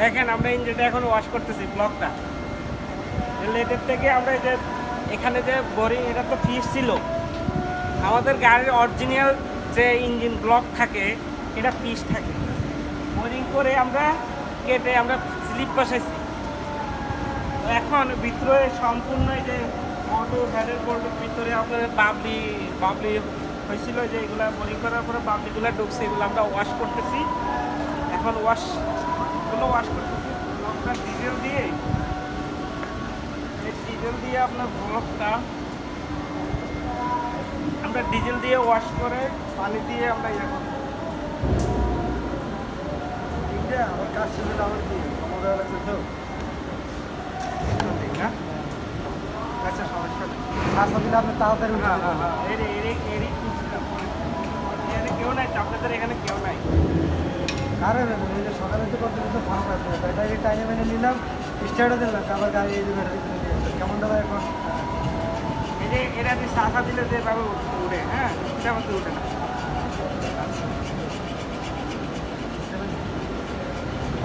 দেখেন আমরা ইঞ্জিনটা এখন ওয়াশ করতেছি ব্লকটা লেটের থেকে আমরা যে এখানে যে বোরিং এটা তো ফিস ছিল। আমাদের গাড়ির অরিজিনাল যে ইঞ্জিন ব্লক থাকে, এটা পিস থাকে। বোরিং করে আমরা কেটে আমরা স্লিপ বসাইছি। এখন ভিতরে সম্পূর্ণ যে অটো হেডের বোর্ডের ভিতরে আপনার বাবলি বাবলি হয়েছিল যে এগুলা বোরিং করার পরে বাবলিগুলো ঢুকছে, এগুলো আমরা ওয়াশ করতেছি। এখন ওয়াশ এগুলো ওয়াশ করতেছি ব্লকটা ডিজেল দিয়ে? ডিজেল দিয়ে আপনার ব্লকটা আমরা ডিজেল দিয়ে ওয়াশ করে পানি দিয়ে আমরা ইয়ে করব। আমার কাজ শেষে আমার কি সময় তো আচ্ছা সমস্যা দিলে আপনি তাড়াতাড়ি হ্যাঁ হ্যাঁ হ্যাঁ। এর এর এরই কেউ নাই আপনাদের এখানে আরে যে সকালে তো করতে তো ফাঁক আছে ব্যাটারি টাইমে মেনে নিলাম স্টার্টও দিলাম আবার গাড়ি এই যে ব্যাটারি। কেমন দাদা এখন? এই যে এরা দিয়ে শাখা দিলে যে ভাবে উঠে হ্যাঁ? এটা মধ্যে উঠে না।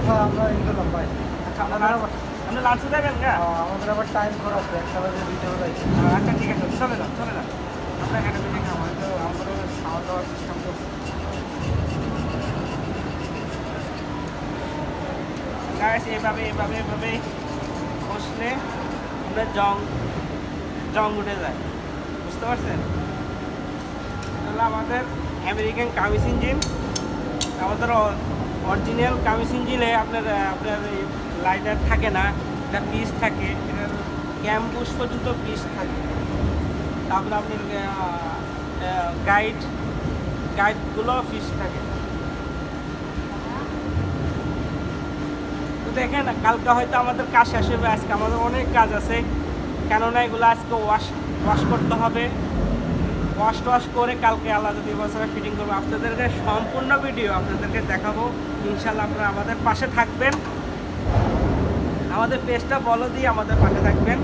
হ্যাঁ আমরা আচ্ছা আপনারা আপনি লাঞ্চে যাবেন না আমাদের আবার টাইম করা আছে একটা বাজে দুইটা বাজে আছে। আচ্ছা ঠিক আছে চলে যান চলে যান আমরা এখানে গাছ এভাবে এভাবে এভাবে বসলে আমরা জং জং উঠে যায়। বুঝতে পারছেন? এটা হলো আমাদের আমেরিকান কামিজ ইঞ্জিন আমাদের অরিজিনাল কামিজ ইঞ্জিনে আপনার আপনার লাইটার থাকে না, এটা পিস থাকে, এটার ক্যাম্পুস পর্যন্ত পিস থাকে। তারপরে আপনার গাইড গাইডগুলো পিস থাকে তো দেখেন, কালকে হয়তো আমাদের কাজ শেষ হবে, আজকে আমাদের অনেক কাজ আছে। কেননা এগুলো আজকে ওয়াশ ওয়াশ করতে হবে। ওয়াশ টোয়াশ করে কালকে আল্লাহ যদি বছরে ফিটিং করব, আপনাদেরকে সম্পূর্ণ ভিডিও আপনাদেরকে দেখাবো। ইনশাল্লাহ আপনারা আমাদের পাশে থাকবেন। আমাদের পেজটা বলো দিয়ে আমাদের পাশে থাকবেন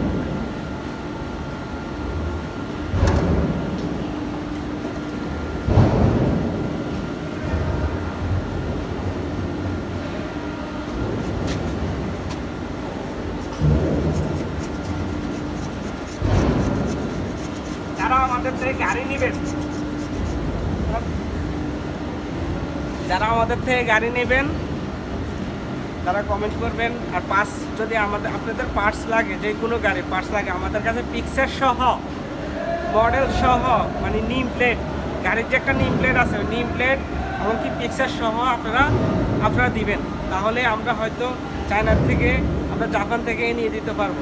যারা আমাদের থেকে গাড়ি নেবেন। যারা আমাদের থেকে গাড়ি নেবেন, তারা কমেন্ট করবেন। আর পার্টস যদি আমাদের, আপনাদের পার্টস লাগে যে কোনো গাড়ি পার্টস লাগে, আমাদের কাছে পিকচার সহ মডেল সহ মানে নিম প্লেট গাড়ির যে একটা নিম প্লেট আছে নিম প্লেট এমনকি পিকচার সহ আপনারা আপনারা দিবেন। তাহলে আমরা হয়তো চায়নার থেকে, আমরা জাপান থেকে নিয়ে দিতে পারব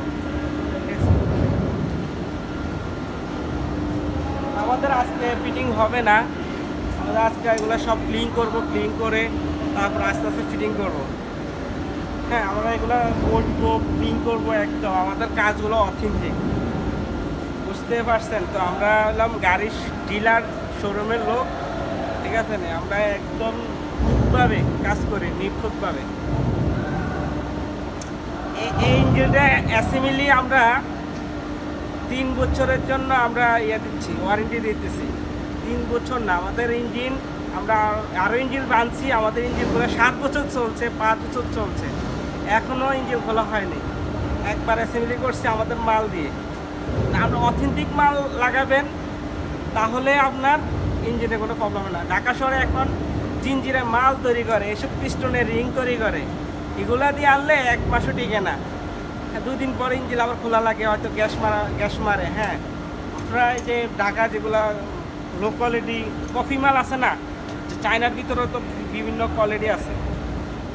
ঠিক আছে? আমাদের আজকে ফিটিং হবে না। আমাদের আজকে এগুলো সব ক্লিন করব ক্লিন করে তারপর আস্তে আস্তে ফিটিং করব। হ্যাঁ আমরা এগুলো করব ক্লিন করব একদম। আমাদের কাজগুলো অথেন্টিক বুঝতে পারছেন? তো আমরা হলাম গাড়ির ডিলার শোরুমের লোক। ঠিক আছে না? আমরা একদম নিখুঁতভাবে কাজ করি, নিখুঁতভাবে। এই ইঞ্জিনটা অ্যাসেম্বলি আমরা তিন বছরের জন্য আমরা ইয়ে দিচ্ছি ওয়ারেন্টি দিতেছি। তিন বছর না, আমাদের ইঞ্জিন আমরা আরও ইঞ্জিন বানছি, আমাদের ইঞ্জিনগুলো সাত বছর চলছে, পাঁচ বছর চলছে। এখনও ইঞ্জিন খোলা হয়নি। একবার অ্যাসেম্বলি করছি আমাদের মাল দিয়ে। তা আপনি অথেন্টিক মাল লাগাবেন, তাহলে আপনার ইঞ্জিনে কোনো প্রবলেম না। ঢাকা শহরে এখন জিনজিরে মাল তৈরি করে, এসব পিস্টনের রিং তৈরি করে। এগুলা দিয়ে আনলে এক মাসও টিকে না। দিন পরে ইঞ্জিন আবার খোলা লাগে, হয়তো গ্যাস মারা, গ্যাস মারে হ্যাঁ। প্রায় যে ঢাকা যেগুলা লো কোয়ালিটি কফি মাল আছে না, যে চায়নার ভিতরে তো বিভিন্ন কোয়ালিটি আছে,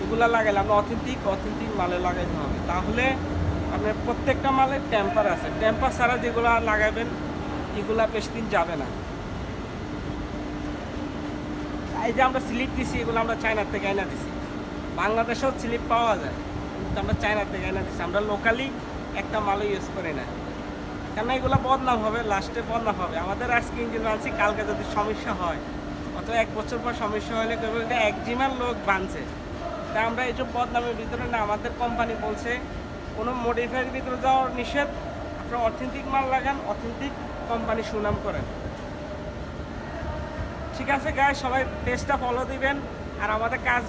এগুলা লাগাইলে আমরা অথেন্টিক অথেন্টিক মালে লাগাইতে হবে। তাহলে আপনার প্রত্যেকটা মালে টেম্পার আছে। টেম্পার ছাড়া যেগুলা লাগাবেন, এগুলা বেশ দিন যাবে না। এই যে আমরা স্লিপ দিছি, এগুলো আমরা চায়নার থেকে এনে দিছি। বাংলাদেশেও স্লিপ পাওয়া যায়। কিন্তু আমরা থেকে এনে দিছি। আমরা লোকালি একটা মালও ইউজ করি না। কেন এগুলো বদনাম হবে লাস্টে বদনাম হবে। আমাদের আজকে ইঞ্জিন আনছি, কালকে যদি সমস্যা হয় অত এক বছর পর সমস্যা হলে কেউ এটা একজিমার লোক বানছে। তা আমরা এইসব বদনামের ভিতরে না, আমাদের কোম্পানি বলছে, কোনো মডিফাইয়ের ভিতরে যাওয়ার নিষেধ। আপনারা অথেন্টিক মাল লাগান অথেন্টিক কোম্পানি সুনাম করেন। ঠিক আছে গায়ে সবাই পেজটা ফলো দিবেন। আর আমাদের কাজ